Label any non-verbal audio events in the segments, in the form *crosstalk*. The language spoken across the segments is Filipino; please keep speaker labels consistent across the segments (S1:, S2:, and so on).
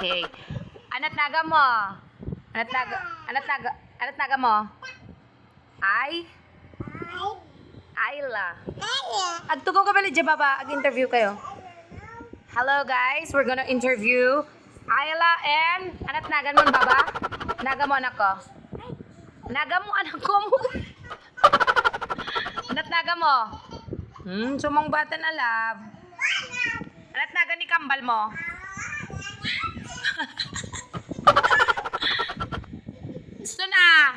S1: Okay. Anat naga mo? Anat naga, anat naga, anat naga mo? Ay? Ayla. Agtugo ka bali baba, ag-interview kayo. Hello guys, we're gonna interview Ayla and anat nagan mo baba? Naga mo anak ko. Naga mo anak ko mo. anat naga mo. Hmm, sumong bata na love. Anat naga ni kambal mo. Gusto na.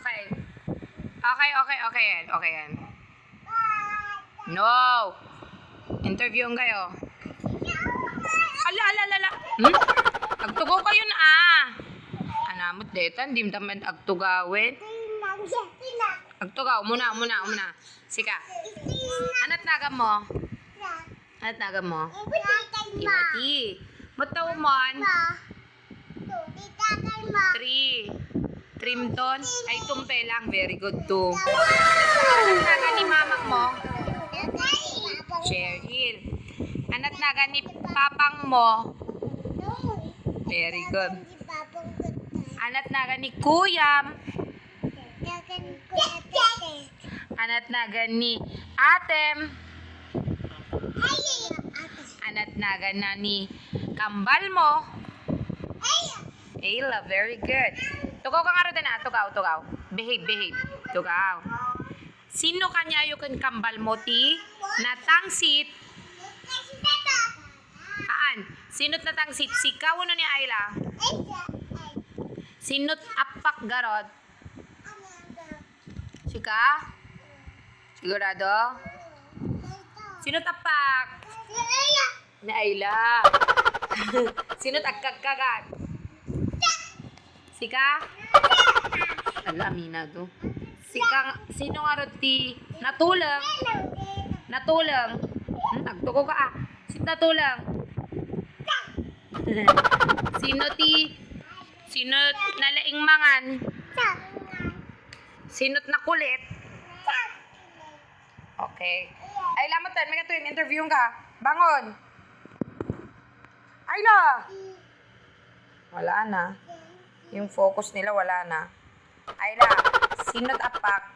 S1: Okay. Okay, okay, okay yan. Okay yan. No. Interview ang kayo. Ala, ala, ala, ala. Hmm? Agtugaw kayo na ah. Anamot deta, hindi mo taman agtugawin. Agtugaw, muna, muna, muna. Sika. Anat naga mo? Anat naga mo? Timothy. Bataw mon? Three. Trimton. Ay, tumpe lang. Very good too. Anat naga ni mamang mo? Cheryl. Anat naga ni papang mo? Very good. Anat naga ni kuyam? Anat naga ni atem? Anat naga na ni kambal mo? Ayla, very good. Tugaw ka nga rin na. Tugaw, tugaw. Behave, behave. Tugaw. Sino kanya yung kambal mo, ti? Natangsit. Haan? Sinot natangsit? Sikaw ano ni Ayla? Sinot apak garod? Sika? Sigurado? Sinot apak? Ni Ayla. *laughs* Sinot agkagkagat? Sika? Ala, Mina to. Sika, sino nga ti natulang? Natulang. Hmm, nagtuko ka ah. Sino natulang? *laughs* sino ti Sino nalaing mangan? Sinot na kulit? Okay. Ay, lamatan. May katuin. Interview ka. Bangon. Ayla! Wala na. Yung focus nila wala na. Ayla, sinot apak?